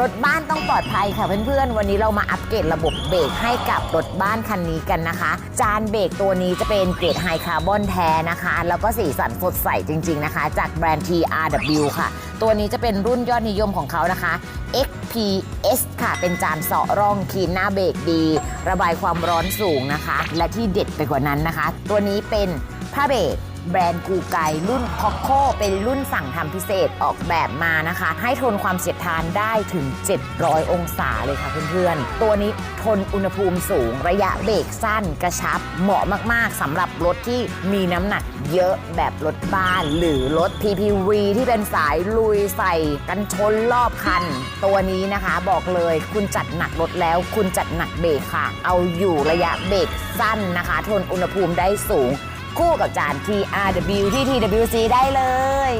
รถบ้านต้องปลอดภัยค่ะเพื่อนๆ วันนี้เรามาอัปเกรดระบบเบรกให้กับรถบ้านคันนี้กันนะคะ จานเบรกตัวนี้จะเป็นเกรดไฮคาร์บอนแท้นะคะ แล้วก็สีสันสดใสจริง ๆนะคะ จากแบรนด์ TRW ค่ะ ตัวนี้จะเป็นรุ่นยอดนิยมของเขานะคะ XPS ค่ะ เป็นจานเสาะร่องคีนหน้าเบรกดี ระบายความร้อนสูงนะคะ และที่เด็ดไปกว่านั้นนะคะ ตัวนี้เป็นผ้าเบรก แบรนด์กูไกรุ่นคอ c โคเป็นรุ่นสั่งทำพิเศษออกแบบมานะคะ ให้ทนความเสียดทานได้ถึง 700 องศาเลยค่ะเพื่อนๆ ตัวนี้ทนอุณหภูมิสูง ระยะเบรกสั้นกระชับ เหมาะมากๆสำหรับรถที่มีน้ำหนักเยอะแบบรถบ้าน หรือรถ PPV ที่เป็นสายลุยใส่กันชนรอบคัน ตัวนี้นะคะบอกเลยคุณจัดหนักรถแล้วคุณจัดหนักเบรกค่ะ เอาอยู่ระยะเบรกสั้นนะคะ ทนอุณหภูมิได้สูง คู่กับจาน TRW ที่ TWC ได้เลย